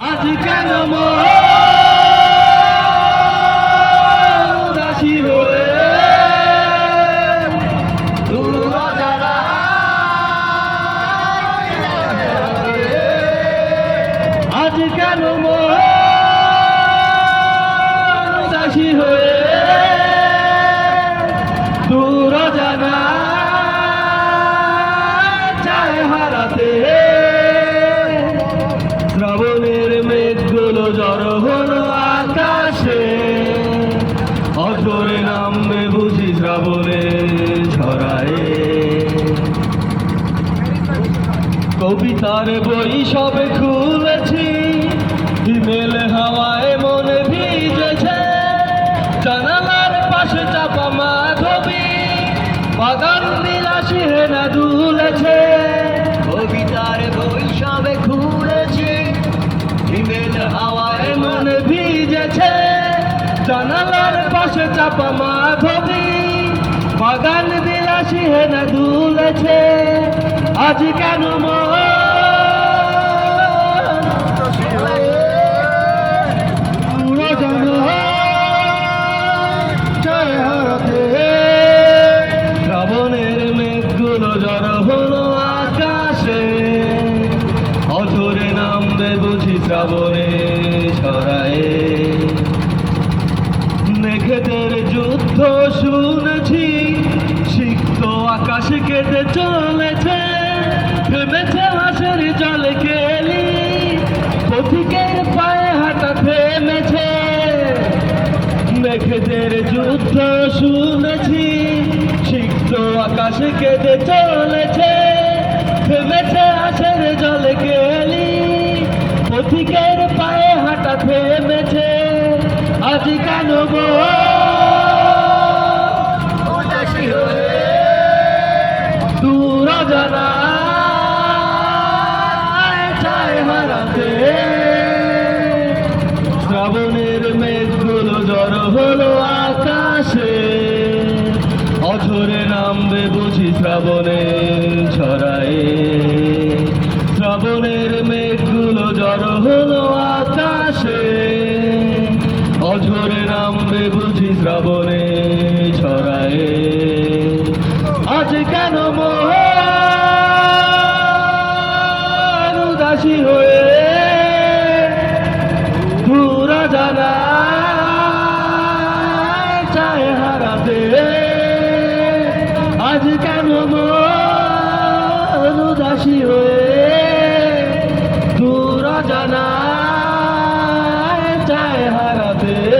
আজ কেন মন উদাসী হয়ে দূর জড়ো হলো আকাশে অঝরে নামবে বুঝি শ্রাবণে ছড়ায় কবিতার বই সবে খুলেছি হিমেল হাওয়ায় মনে ভিজেছে। জানালার পাশে চাপা মাধবী, বাগান বিলাসী হেনা দুলেছে। কবিতার বই সবে খুলেছি জানালার পাশে চাপা মাধবী, বাগান বিলাসী হেনা দুলেছে। আজ কেন শ্রাবণের মেঘগুলো আকাশে, অঝরে নামবে বুঝি শ্রাবণে। মেঘেদের যুদ্ধ শুনেছি, সিক্ত আকাশ কেটে চলেছে, থেমেছে হাসের জলে কেলি পথিকের পায়ে হাঁটা থেমেছে। মেঘেদের যুদ্ধ শুনেছি, সিক্ত আকাশ কেটে চলেছে, থেমেছে হাসের জলে কেলি পথিকের পায়ে হাঁটা থেমেছে। আজ কেন গো শ্রাবণের মেঘগুলো জড়ো হলো আকাশে। অঝরে নামবে বুঝি শ্রাবণে ছড়ায়। শ্রাবণের মেঘগুলো জড়ো হলো আকাশে। অঝরে নামবে বুঝি শ্রাবণে ছড়ায়। আজ কেন মন উদাসী হয়ে পুরা জানা চায় হারাতে। আজ কেন উদাসী হয়ে পুরা জানা চায় হারাতে?